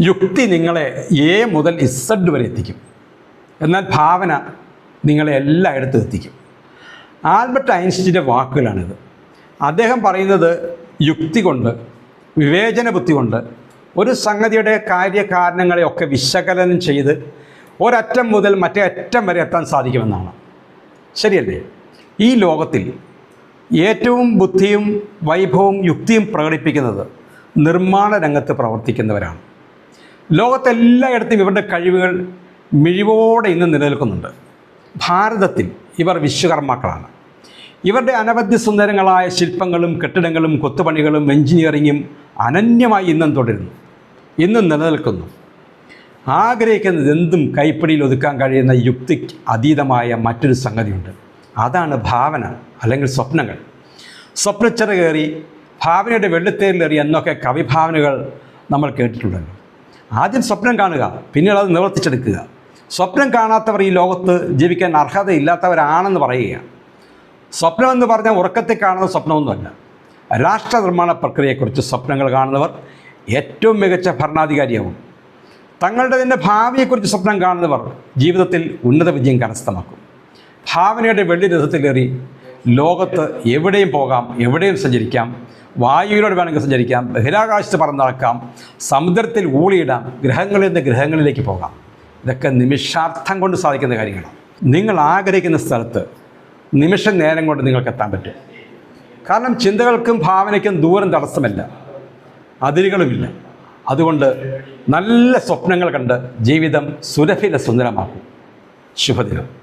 യുക്തി നിങ്ങളെ എ മുതൽ ഇസഡ് വരെ എത്തിക്കും. എന്നാൽ ഭാവന നിങ്ങളെ എല്ലായിടത്തും എത്തിക്കും. ആൽബർട്ട് ഐൻസ്റ്റീന്റെ വാക്കുകളാണിത്. അദ്ദേഹം പറയുന്നത് യുക്തി കൊണ്ട് വിവേചന ബുദ്ധി കൊണ്ട് ഒരു സംഗതിയുടെ കാര്യകാരണങ്ങളെയൊക്കെ വിശകലനം ചെയ്ത് ഒരറ്റം മുതൽ മറ്റേ അറ്റം വരെ എത്താൻ സാധിക്കുമെന്നാണ്. ശരിയല്ലേ? ഈ ലോകത്തിൽ ഏറ്റവും ബുദ്ധിയും വൈഭവവും യുക്തിയും പ്രകടിപ്പിക്കുന്നത് നിർമ്മാണ രംഗത്ത് പ്രവർത്തിക്കുന്നവരാണ്. ലോകത്തെല്ലായിടത്തും ഇവരുടെ കഴിവുകൾ മിഴിവോടെ ഇന്ന് നിലനിൽക്കുന്നുണ്ട്. ഭാരതത്തിൽ ഇവർ വിശ്വകർമാക്കളാണ്. ഇവരുടെ അനവധി സുന്ദരങ്ങളായ ശില്പങ്ങളും കെട്ടിടങ്ങളും കൊത്തുപണികളും എഞ്ചിനീയറിങ്ങും അനന്യമായി ഇന്നും തുടരുന്നു. ഇന്നും നിലനിൽക്കുന്നു. ആഗ്രഹിക്കുന്നത് എന്തും കൈപ്പിടിയിൽ ഒതുക്കാൻ കഴിയുന്ന യുക്തിക്ക് അതീതമായ മറ്റൊരു സംഗതിയുണ്ട്. അതാണ് ഭാവന അല്ലെങ്കിൽ സ്വപ്നങ്ങൾ. സ്വപ്നച്ചറ കയറി ഭാവനയുടെ വെള്ളിത്തേരിലേറി എന്നൊക്കെ കവിഭാവനകൾ നമ്മൾ കേട്ടിട്ടുണ്ടല്ലോ. ആദ്യം സ്വപ്നം കാണുക പിന്നീട് അത് നിവർത്തിച്ചെടുക്കുക. സ്വപ്നം കാണാത്തവർ ഈ ലോകത്ത് ജീവിക്കാൻ അർഹതയില്ലാത്തവരാണെന്ന് പറയുക സ്വപ്നമെന്ന് പറഞ്ഞാൽ ഉറക്കത്തിൽ കാണുന്ന സ്വപ്നമൊന്നുമല്ല. രാഷ്ട്ര നിർമ്മാണ പ്രക്രിയയെക്കുറിച്ച് സ്വപ്നങ്ങൾ കാണുന്നവർ ഏറ്റവും മികച്ച ഭരണാധികാരിയാവും. തങ്ങളുടെ തന്നെ ഭാവിയെക്കുറിച്ച് സ്വപ്നം കാണുന്നവർ ജീവിതത്തിൽ ഉന്നത വിജയം കരസ്ഥമാക്കും. ഭാവനയുടെ വെള്ളി രഥത്തിലേറി ലോകത്ത് എവിടെയും പോകാം എവിടെയും സഞ്ചരിക്കാം വായുവിലൂടെ വേണമെങ്കിൽ സഞ്ചരിക്കാം ബഹിരാകാശത്ത് പറന്നടക്കാം സമുദ്രത്തിൽ ഊളിയിടാം ഗ്രഹങ്ങളിൽ നിന്ന് ഗ്രഹങ്ങളിലേക്ക് പോകാം. ഇതൊക്കെ നിമിഷാർത്ഥം കൊണ്ട് സാധിക്കുന്ന കാര്യങ്ങളാണ്. നിങ്ങൾ ആഗ്രഹിക്കുന്ന സ്ഥലത്ത് നിമിഷ നേരം കൊണ്ട് നിങ്ങൾക്ക് എത്താൻ പറ്റും. കാരണം ചിന്തകൾക്കും ഭാവനയ്ക്കും ദൂരം തടസ്സമല്ല. അതിരുകളുമില്ല. അതുകൊണ്ട് നല്ല സ്വപ്നങ്ങൾ കണ്ട് ജീവിതം സുരഭില സുന്ദരമാക്കും. ശുഭദിനം.